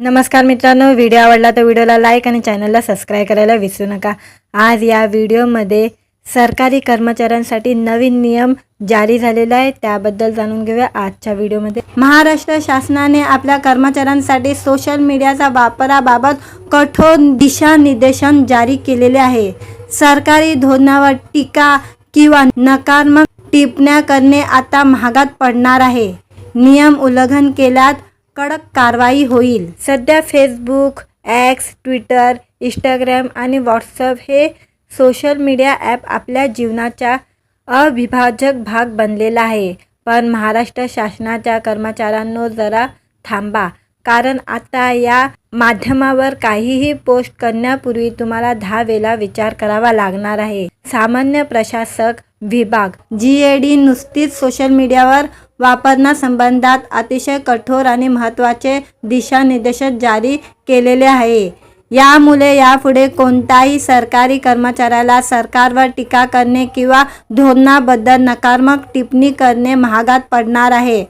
नमस्कार मित्रांनो व्हिडिओ आवडला तर व्हिडिओला लाईक आणि चॅनलला सबस्क्राईब करायला विसरू नका. आज या व्हिडिओमध्ये सरकारी कर्मचाऱ्यांसाठी नवीन नियम जारी झालेला आहे. त्याबद्दल जाणून घेऊया आजच्या व्हिडिओमध्ये महाराष्ट्र शासनाने आपल्या कर्मचाऱ्यांसाठी सोशल मीडियाचा वापराबाबत कठोर दिशानिर्देशन जारी केलेले आहे. सरकारी धोरणावर टीका किंवा नकारात्मक टिप्पण्या करणे आता महागात पडणार आहे. नियम उल्लंघन केल्यात कडक कारवाई होईल. सध्या फेसबुक ॲक्स ट्विटर इंस्टाग्राम आणि व्हॉट्सअप हे सोशल मीडिया ॲप आपल्या जीवनाचा अविभाजक भाग बनलेला आहे. पण महाराष्ट्र शासनाच्या कर्मचाऱ्यांनो जरा थांबा. कारण आता या माध्यमावर काहीही पोस्ट करण्यापूर्वी तुम्हाला दहा वेळा विचार करावा लागणार आहे. सामान्य प्रशासक विभाग जी ए डी नुसतीच सोशल मीडियावर वापरण्यासंबंधात अतिशय कठोर आणि महत्त्वाचे दिशानिर्देश जारी केलेले आहे. यामुळे यापुढे कोणताही सरकारी कर्मचाऱ्याला सरकारवर टीका करणे किंवा धोरणाबद्दल नकारात्मक टिप्पणी करणे महागात पडणार आहे.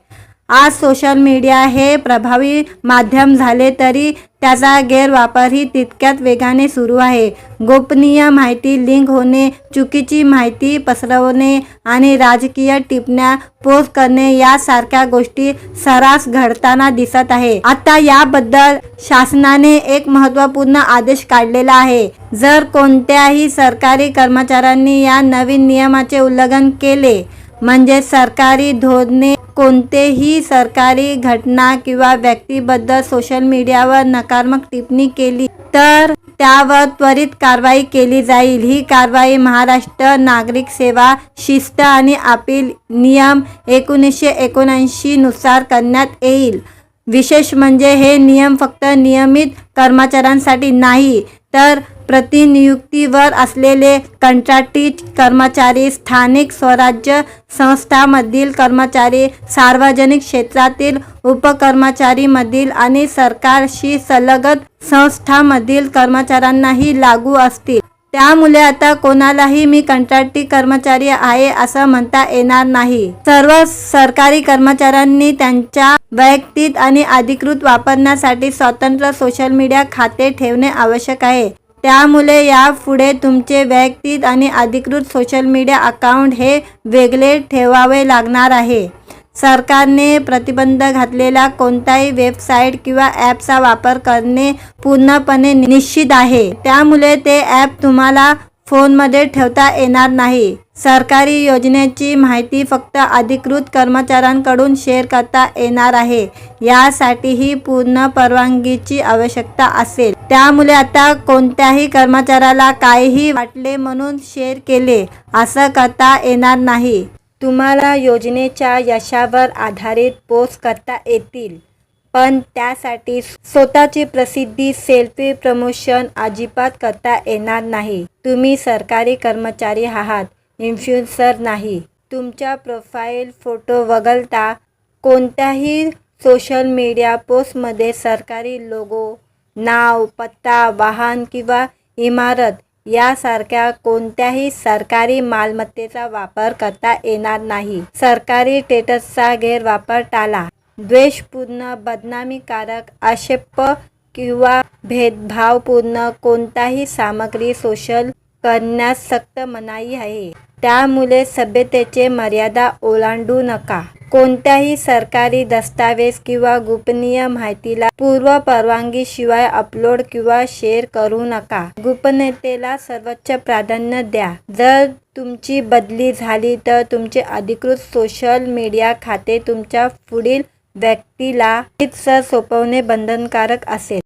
आज सोशल मीडिया हे प्रभावी माध्यम झाले तरी त्याचा गैरवापरही तितक्यात वेगाने सुरू आहे. गोपनीय माहिती लिंक होणे चुकीची माहिती पसरवणे आणि राजकीय टिपण्या पोस्ट करणे यासारख्या गोष्टी सरास घडताना दिसत आहे. आता याबद्दल शासनाने एक महत्त्वपूर्ण आदेश काढलेला आहे. जर कोणत्याही सरकारी कर्मचाऱ्यांनी या नवीन नियमाचे उल्लंघन केले म्हणजे सरकारी धोरणे कोणतेही सरकारी घटना किंवा व्यक्तीबद्दल सोशल मीडियावर नकारात्मक टिप्पणी केली तर त्यावर त्वरित कारवाई केली जाईल. ही कारवाई महाराष्ट्र नागरिक सेवा शिस्त आणि अपील नियम एकोणीसशे एकोणऐंशी नुसार करण्यात येईल. विशेष म्हणजे हे नियम फक्त नियमित कर्मचाऱ्यांसाठी नाही तर प्रतिनियुक्तीवर असलेले कंत्राटी कर्मचारी स्थानिक स्वराज्य संस्थांमधील कर्मचारी सार्वजनिक क्षेत्रातील उपकर्मचारीमधील आणि सरकारशी संलग्न संस्थांमधील कर्मचाऱ्यांनाही लागू असतील. त्यामुळे आता कोणालाही मी कंत्राटी कर्मचारी आहे असं म्हणता येणार नाही. सर्व सरकारी कर्मचाऱ्यांनी त्यांच्या वैयक्तिक आणि अधिकृत वापरण्यासाठी स्वतंत्र सोशल मीडिया खाते ठेवणे आवश्यक आहे. त्यामुळे यापुढे तुमचे वैयक्तिक आणि अधिकृत सोशल मीडिया अकाउंट हे वेगळे ठेवावे लागणार आहे. सरकारने प्रतिबंध घातलेला कोणताही वेबसाईट किंवा ॲपचा वापर करणे पूर्णपणे निश्चित आहे. त्यामुळे ते ॲप तुम्हाला फोनमध्ये ठेवता येणार नाही. सरकारी योजनेची माहिती फक्त अधिकृत कर्मचाऱ्यांकडून शेअर करता येणार आहे. यासाठीही पूर्ण परवानगीची आवश्यकता असेल. त्यामुळे आता कोणत्याही कर्मचाऱ्याला काहीही वाटले म्हणून शेअर केले. असं करता येणार नाही. तुम्हाला योजनेच्या यशावर आधारित पोस्ट करता येतील. पण त्यासाठी स्वतःची प्रसिद्धी सेल्फी प्रमोशन अजिबात करता येणार नाही. तुम्ही सरकारी कर्मचारी आहात. इन्फ्लुएन्सर नाही. तुमच्या प्रोफाईल फोटो वगळता कोणत्याही सोशल मीडिया पोस्टमध्ये सरकारी लोगो नाव पत्ता वाहन किंवा इमारत यासारख्या कोणत्याही सरकारी मालमत्तेचा वापर करता येणार नाही. सरकारी टेटसचा गैरवापर टाला. द्वेषपूर्ण बदनामीकारक आक्षेप किंवा भेदभावपूर्ण कोणताही सामग्री सोशल करण्यास सक्त मनाई आहे. त्यामुळे सभ्यतेचे मर्यादा ओलांडू नका. कोणत्याही सरकारी दस्तावेज किंवा गोपनीय माहितीला पूर्व परवानगीशिवाय अपलोड किंवा शेअर करू नका. गोपनीयतेला सर्वोच्च प्राधान्य द्या. जर तुमची बदली झाली तर तुमचे अधिकृत सोशल मीडिया खाते तुमच्या पुढील व्यक्तीला सोपवणे बंधनकारक असेल.